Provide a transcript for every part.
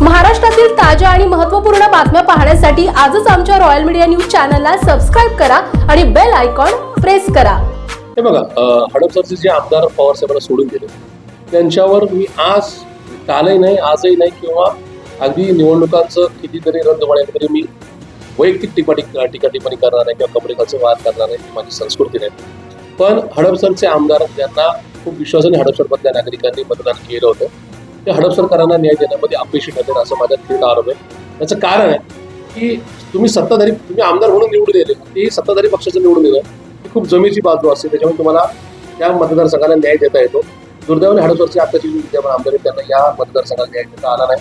महाराष्ट्रातील ताज्या आणि महत्त्वपूर्ण बातम्या पाहण्यासाठी आजच आमच्या रॉयल मीडिया न्यूज चॅनलला सबस्क्राईब करा आणि बेल आयकॉन प्रेस करा. हे बघा हडपसरचे जे आमदार पवार साहेबांना सोडून गेले त्यांच्यावर मी आज कालही नाही आजही नाही किंवा अगदी निवडणुकांचं कितीतरी रद्द होण्यात तरी मी वैयक्तिक टिपा टिक- टीका टिप्पणी करणार नाही किंवा कपडेकाचे वाद करणार नाही ही माझी संस्कृती नाही. पण हडपसरचे आमदार ज्यांना खूप विश्वासाने हडपसरमधल्या नागरिकांनी मतदान केलं होतं ते हडपसरकरांना न्याय देण्यामध्ये अपयशी ठरले असं माझ्या थेट आरोप आहे. त्याचं कारण आहे की तुम्ही सत्ताधारी तुम्ही आमदार म्हणून निवडून दिले ते सत्ताधारी पक्षाचं निवडून दिलं ती खूप जमीची बाजू असते. त्याच्यामुळे तुम्हाला त्या मतदारसंघाला न्याय देता येतो. दुर्दैवाने हडपसरचे आताची विद्यमान आमदार आहेत त्यांना या मतदारसंघाला न्याय देता आला नाही.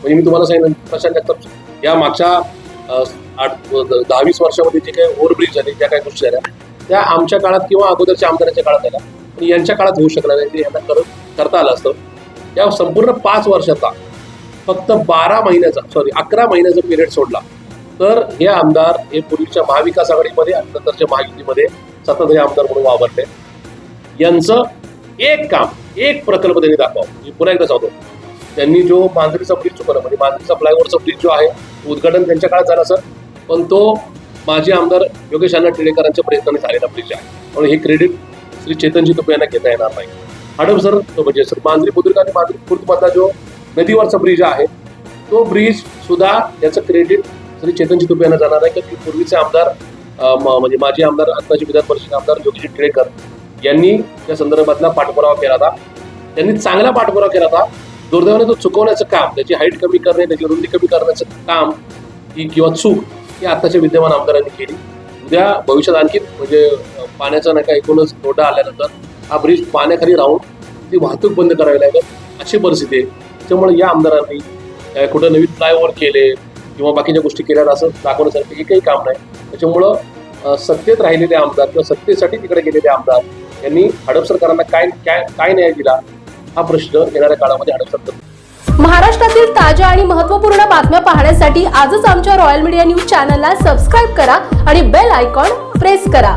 म्हणजे मी तुम्हाला सांगितलं प्रशांत जगताप या मागच्या आठ दहावीस वर्षामध्ये जे काही ओव्हरब्रिज झाले ज्या काही गोष्टी झाल्या त्या आमच्या काळात किंवा अगोदरच्या आमदारांच्या काळात झाल्या पण यांच्या काळात होऊ शकला नाही ते यांना करत करता आलं असतं. या संपूर्ण पाच वर्षाचा फक्त बारा महिन्याचा सॉरी अकरा महिन्याचा पिरियड सोडला. तर हे आमदार हे पूर्वीच्या महाविकास आघाडीमध्ये आणि नंतरच्या महायुतीमध्ये सत्ताधारी आमदार म्हणून वावरले. यांचं एक काम एक प्रकल्प त्यांनी दाखवा. मी पुन्हा एकदा सांगतो. त्यांनी जो मांजरीचा ब्रिज चुकवला म्हणजे मांजरीचा फ्लायओव्हरचा ब्रिज जो आहे उद्घाटन त्यांच्या काळात झालं सर पण तो माजी आमदार योगेश अण्णा टिळेकरांच्या प्रयत्नाने झालेला ब्रिज आहे. म्हणून हे क्रेडिट श्री चेतनजी तुपे यांना घेता येणार नाही. हडप सर म्हणजे सर मांजरी बुद्रुक आणि मांजरी खुर्दमधला जो नदीवरचा ब्रिज आहे तो ब्रिज सुद्धा याचं क्रेडिट श्री चेतनजी तुपे यांना जाणार आहे. की पूर्वीचे आमदार म्हणजे माजी आमदार आत्ताचे विधान परिषद आमदार योगीजी टिळेकर यांनी त्या संदर्भातला पाठपुरावा केला होता. त्यांनी चांगला पाठपुरावा केला होता. दुर्दैवाने तो चुकवण्याचं काम त्याची हाईट कमी करणे त्याची रुंदी कमी करण्याचं काम ही किंवा चूक ही आत्ताच्या विद्यमान आमदारांनी केली. उद्या भविष्यात आणखी म्हणजे पाण्याचा नाही का एकूणच तोटा आल्यानंतर हा ब्रिज पाण्याखाली राहून ती वाहतूक बंद करावी लागेल अशी परिस्थिती आहे. त्यामुळे या आमदारांनी कुठं नवीन फ्लायओव्हर केले किंवा बाकीच्या गोष्टी केल्या असं दाखवण्यासारखं एकही काम नाही. त्याच्यामुळं सत्तेत राहिलेले आमदार किंवा सत्तेसाठी तिकडे गेलेले आमदार यांनी हडप सरकारांना काय काय काय न्याय दिला हा प्रश्न येणाऱ्या काळामध्ये हडप सरकार महाराष्ट्रातील ताज्या आणि महत्त्वपूर्ण बातम्या पाहण्यासाठी आजच आमच्या रॉयल मीडिया न्यूज चॅनलला सबस्क्राईब करा आणि बेल आयकॉन प्रेस करा.